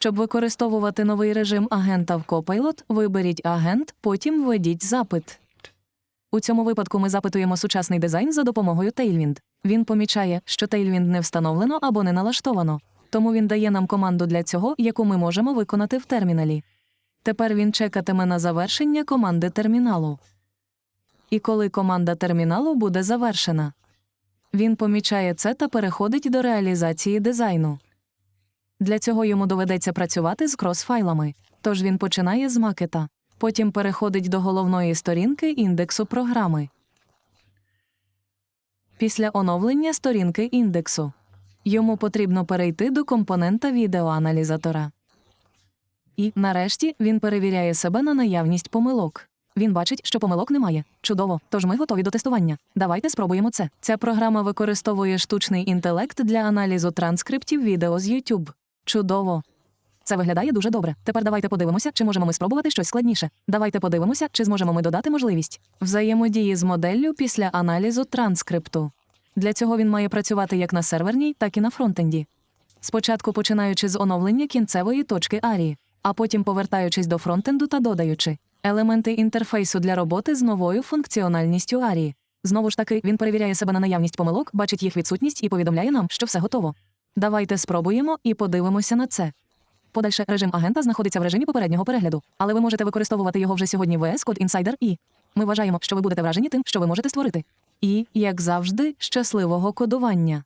Щоб використовувати новий режим агента в Copilot, виберіть агент, потім введіть запит. У цьому випадку ми запитуємо сучасний дизайн за допомогою Tailwind. Він помічає, що Tailwind не встановлено або не налаштовано, тому він дає нам команду для цього, яку ми можемо виконати в терміналі. Тепер він чекатиме на завершення команди терміналу. І коли команда терміналу буде завершена, він помічає це та переходить до реалізації дизайну. Для цього йому доведеться працювати з крос-файлами, тож він починає з макета, потім переходить до головної сторінки індексу програми. Після оновлення сторінки індексу йому потрібно перейти до компонента відеоаналізатора. І, нарешті, він перевіряє себе на наявність помилок. Він бачить, що помилок немає. Чудово, тож ми готові до тестування. Давайте спробуємо це. Ця програма використовує штучний інтелект для аналізу транскриптів відео з YouTube. Чудово. Це виглядає дуже добре. Тепер давайте подивимося, чи можемо ми спробувати щось складніше. Давайте подивимося, чи зможемо ми додати можливість взаємодії з моделлю після аналізу транскрипту. Для цього він має працювати як на серверній, так і на фронтенді. Спочатку починаючи з оновлення кінцевої точки ARI, а потім повертаючись до фронтенду та додаючи елементи інтерфейсу для роботи з новою функціональністю ARI. Знову ж таки, він перевіряє себе на наявність помилок, бачить їх відсутність і повідомляє нам, що все готово. Давайте спробуємо і подивимося на це. Подальше режим агента знаходиться в режимі попереднього перегляду, але ви можете використовувати його вже сьогодні в VS Code Insider і ми вважаємо, що ви будете вражені тим, що ви можете створити. І, як завжди, щасливого кодування.